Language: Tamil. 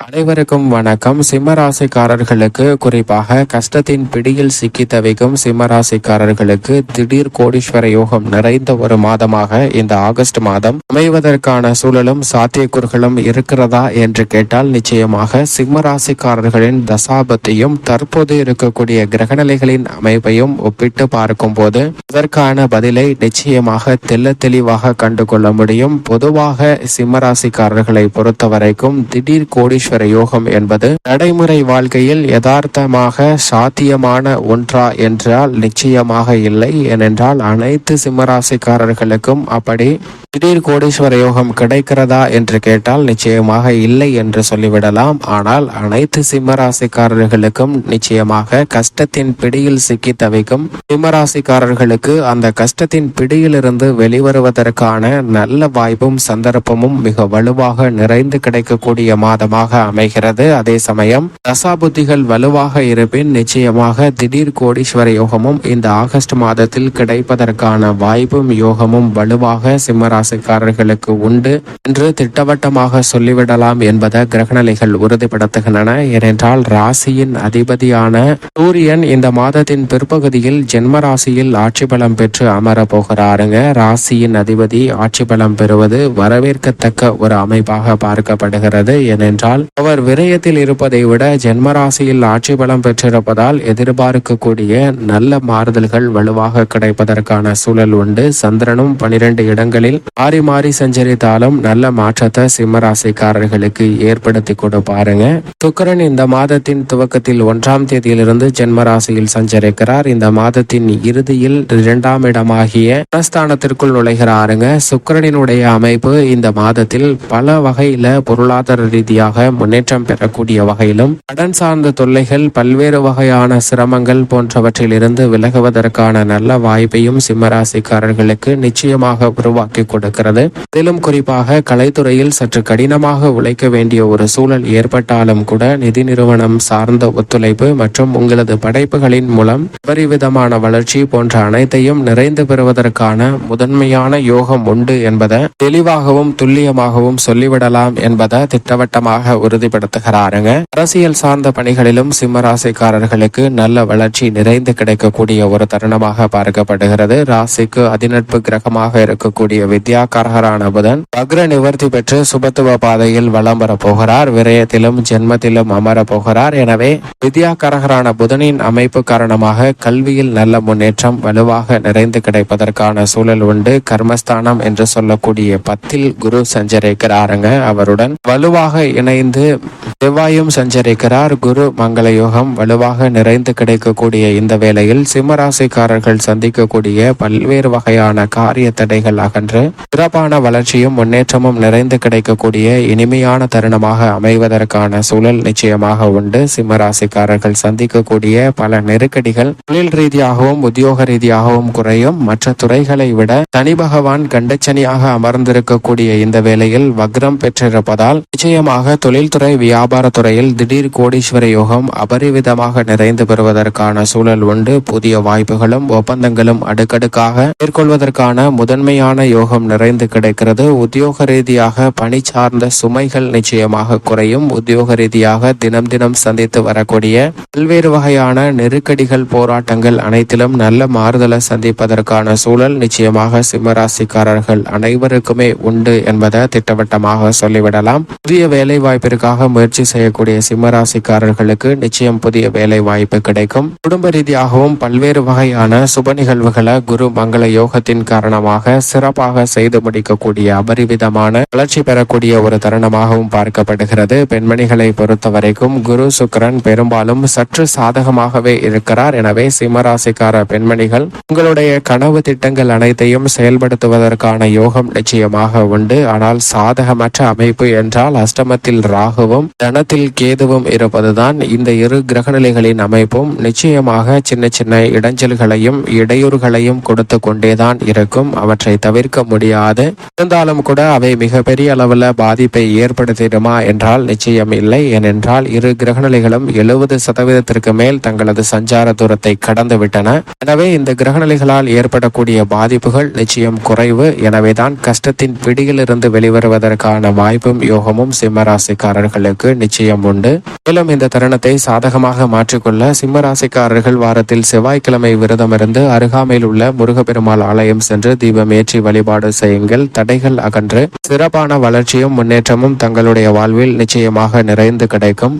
அனைவருக்கும் வணக்கம். சிம்மராசிக்காரர்களுக்கு குறிப்பாக கஷ்டத்தின் பிடியில் சிக்கி தவிக்கும் சிம்மராசிக்காரர்களுக்கு திடீர் கோடீஸ்வர யோகம் நிறைந்த ஒரு மாதமாக இந்த ஆகஸ்ட் மாதம் அமைவதற்கான சூழலும் சாத்தியக்கூறுகளும் இருக்கிறதா என்று கேட்டால் நிச்சயமாக சிம்மராசிக்காரர்களின் தசாபத்தையும் தற்போது இருக்கக்கூடிய கிரகநிலைகளின் அமைப்பையும் ஒப்பிட்டு பார்க்கும் போது அதற்கான பதிலை நிச்சயமாக தெல்ல தெளிவாக கண்டுகொள்ள முடியும். பொதுவாக சிம்மராசிக்காரர்களை பொறுத்தவரைக்கும் திடீர் கோடீஸ்வர யோகம் என்பது நடைமுறை வாழ்க்கையில் யதார்த்தமாக சாத்தியமான ஒன்றா என்றால் நிச்சயமாக இல்லை. ஏனென்றால் அனைத்து சிம்மராசிக்காரர்களுக்கும் அப்படி திடீர் கோடீஸ்வர யோகம் கிடைக்கிறதா என்று கேட்டால் நிச்சயமாக இல்லை என்று சொல்லிவிடலாம். ஆனால் அனைத்து சிம்மராசிக்காரர்களுக்கும் நிச்சயமாக கஷ்டத்தின் பிடியில் சிக்கி தவிக்கும் சிம்மராசிக்காரர்களுக்கு அந்த கஷ்டத்தின் பிடியிலிருந்து வெளிவருவதற்கான நல்ல வாய்ப்பும் சந்தர்ப்பமும் மிக வலுவாக நிறைந்து கிடைக்கக்கூடிய மாதமாக அமைகிறது. அதே சமயம் தசாபுத்திகள் வலுவாக இருப்பின் நிச்சயமாக திடீர் கோடீஸ்வர யோகமும் இந்த ஆகஸ்ட் மாதத்தில் கிடைப்பதற்கான வாய்ப்பும் யோகமும் வலுவாக சிம்மராசிக்காரர்களுக்கு உண்டு என்று திட்டவட்டமாக சொல்லிவிடலாம் என்பதை கிரகநிலைகள் உறுதிப்படுத்துகின்றன. ஏனென்றால் ராசியின் அதிபதியான சூரியன் இந்த மாதத்தின் பிற்பகுதியில் ஜென்ம ராசியில் ஆட்சி பலம் பெற்று அமர போகிறாருங்க. ராசியின் அதிபதி ஆட்சி பலம் பெறுவது வரவேற்கத்தக்க ஒரு அமைப்பாக பார்க்கப்படுகிறது. ஏனென்றால் அவர் விரயத்தில் இருப்பதை விட ஜென்ம ராசியில் ஆட்சி பலம் பெற்றிருப்பதால் எதிர்பார்க்கக்கூடிய நல்ல மாறுதல்கள் வலுவாக கிடைப்பதற்கான சூழல் உண்டு. சந்திரனும் பனிரெண்டு இடங்களில் மாறி மாறி சஞ்சரித்தாலும் நல்ல மாற்றத்தை சிம்மராசிக்காரர்களுக்கு ஏற்படுத்தி கொடுப்பாருங்க சுக்கிரன் இந்த மாதத்தின் துவக்கத்தில் ஒன்றாம் தேதியிலிருந்து ஜென்மராசியில் சஞ்சரிக்கிறார். இந்த மாதத்தின் இறுதியில் இரண்டாம் இடமாகிய தனஸ்தானத்திற்குள் நுழைகிறாருங்க. சுக்கரனினுடைய அமைப்பு இந்த மாதத்தில் பல வகையில பொருளாதார ரீதியாக முன்னேற்றம் பெறக்கூடிய வகையிலும் கடன் சார்ந்த தொல்லைகள் பல்வேறு வகையான சிரமங்கள் போன்றவற்றில் இருந்து விலகுவதற்கான நல்ல வாய்ப்பையும் சிம்மராசிக்காரர்களுக்கு நிச்சயமாக உருவாக்கி கொடுக்கிறது. இதிலும் குறிப்பாக கலைத்துறையில் சற்று கடினமாக உழைக்க வேண்டிய ஒரு சூழல் ஏற்பட்டாலும் கூட நிதி நிறுவனம் சார்ந்த ஒத்துழைப்பு மற்றும் உங்களது படைப்புகளின் மூலம் அபரிவிதமான வளர்ச்சி போன்ற அனைத்தையும் நிறைந்து பெறுவதற்கான முதன்மையான யோகம் உண்டு என்பதை தெளிவாகவும் துல்லியமாகவும் சொல்லிவிடலாம் என்பதை திட்டவட்டமாக உறுதிப்படுத்துகிறாருங்க. அரசியல் சார்ந்த பணிகளிலும் சிம்மராசிக்காரர்களுக்கு நல்ல வளர்ச்சி நிறைந்து கிடைக்கக்கூடிய ஒரு தருணமாக பார்க்கப்படுகிறது. ராசிக்கு அதிநட்பு கிரகமாக இருக்கக்கூடிய வித்யாகாரகரான புதன் வக்ர நிவர்த்தி பெற்று சுபத்துவ பாதையில் வலம் போகிறார். விரயத்திலும் ஜென்மத்திலும் அமர போகிறார். எனவே வித்யாகாரகரான புதனின் அமைப்பு காரணமாக கல்வியில் நல்ல முன்னேற்றம் வலுவாக நிறைந்து கிடைப்பதற்கான சூழல் உண்டு. கர்மஸ்தானம் என்று சொல்லக்கூடிய பத்தில் குரு சஞ்சரிக்கிறாருங்க. அவருடன் வலுவாக இணைந்து செவ்வாயும் சஞ்சரிக்கிறார். குரு மங்கள யோகம் வலுவாக நிறைந்து கிடைக்கக்கூடிய இந்த வேளையில் சிம்மராசிக்காரர்கள் சந்திக்கக்கூடிய பல்வேறு வகையான காரிய தடைகள் அகன்று சிறப்பான வளர்ச்சியும் முன்னேற்றமும் நிறைந்து கிடைக்கக்கூடிய இனிமையான தருணமாக அமைவதற்கான சூழல் நிச்சயமாக உண்டு. சிம்மராசிக்காரர்கள் சந்திக்கக்கூடிய பல நெருக்கடிகள் தொழில் ரீதியாகவும் உத்தியோக ரீதியாகவும் குறையும். மற்ற துறைகளை விட சனி பகவான் கண்டச்சனியாக அமர்ந்திருக்கக்கூடிய இந்த வேளையில் வக்ரம் பெற்றிருப்பதால் நிச்சயமாக தொழில் தொழில்துறை வியாபார துறையில் திடீர் கோடீஸ்வர யோகம் அபரிவிதமாக நிறைந்து பெறுவதற்கான சூழல் உண்டு. புதிய வாய்ப்புகளும் ஒப்பந்தங்களும் அடுக்கடுக்காக மேற்கொள்வதற்கான முதன்மையான யோகம் நிறைந்து கிடைக்கிறது. உத்தியோக ரீதியாக பணி சார்ந்த சுமைகள் நிச்சயமாக குறையும். உத்தியோக ரீதியாக தினம் தினம் சந்தித்து வரக்கூடிய பல்வேறு வகையான நெருக்கடிகள் போராட்டங்கள் அனைத்திலும் நல்ல மாறுதலை சந்திப்பதற்கான சூழல் நிச்சயமாக சிம்மராசிக்காரர்கள் அனைவருக்குமே உண்டு என்பதை திட்டவட்டமாக சொல்லிவிடலாம். புதிய வேலை வாய்ப்பிற்காக முயற்சி செய்யக்கூடிய சிம்மராசிக்காரர்களுக்கு நிச்சயம் புதிய வேலை வாய்ப்பு கிடைக்கும். குடும்ப ரீதியாகவும் பல்வேறு வகையான சுப நிகழ்வுகளை குரு மங்கள யோகத்தின் காரணமாக சிறப்பாக செய்து முடிக்கக்கூடிய அபரிவிதமான வளர்ச்சி பெறக்கூடிய ஒரு தருணமாகவும் பார்க்கப்படுகிறது. பெண்மணிகளை பொறுத்தவரைக்கும் குரு சுக்கரன் பெரும்பாலும் சற்று சாதகமாகவே இருக்கிறார். எனவே சிம்மராசிக்கார பெண்மணிகள் உங்களுடைய கனவு திட்டங்கள் அனைத்தையும் செயல்படுத்துவதற்கான யோகம் நிச்சயமாக உண்டு. ஆனால் சாதகமற்ற அமைப்பு என்றால் அஷ்டமத்தில் ராகுவும் தனத்தில் கேதுவும் இருப்பதுதான் இந்த இரு கிரகநிலைகளின் அமைப்பும். நிச்சயமாக சின்ன சின்ன இடைஞ்சல்களையும் இடையூறுகளையும் கொடுத்து கொண்டேதான் இருக்கும். அவற்றை தவிர்க்க முடியாது. இருந்தாலும் கூட அவை மிகப்பெரிய அளவில் பாதிப்பை ஏற்படுத்திடுமா என்றால் நிச்சயம் இல்லை. ஏனென்றால் இரு கிரகநிலைகளும் எழுபது சதவீதத்திற்கு மேல் தங்களது சஞ்சார தூரத்தை கடந்து விட்டன. எனவே இந்த கிரகநிலைகளால் ஏற்படக்கூடிய பாதிப்புகள் நிச்சயம் குறைவு. எனவேதான் கஷ்டத்தின் பிடியிலிருந்து வெளிவருவதற்கான வாய்ப்பும் யோகமும் சிம்மராசிக்கு ராசிக்காரர்களுக்கு நிச்சயம் உண்டு. மேலும் இந்த தருணத்தை சாதகமாக மாற்றிக்கொள்ள சிம்ம ராசிக்காரர்கள் வாரத்தில் செவ்வாய்க்கிழமை விரதமிருந்து அருகாமையில் உள்ள முருகப்பெருமாள் ஆலயம் சென்று தீபம் ஏற்றி வழிபாடு செய்யுங்கள். தடைகள் அகன்று சிறப்பான வளர்ச்சியும் முன்னேற்றமும் தங்களுடைய வாழ்வில் நிச்சயமாக நிறைந்து கிடைக்கும்.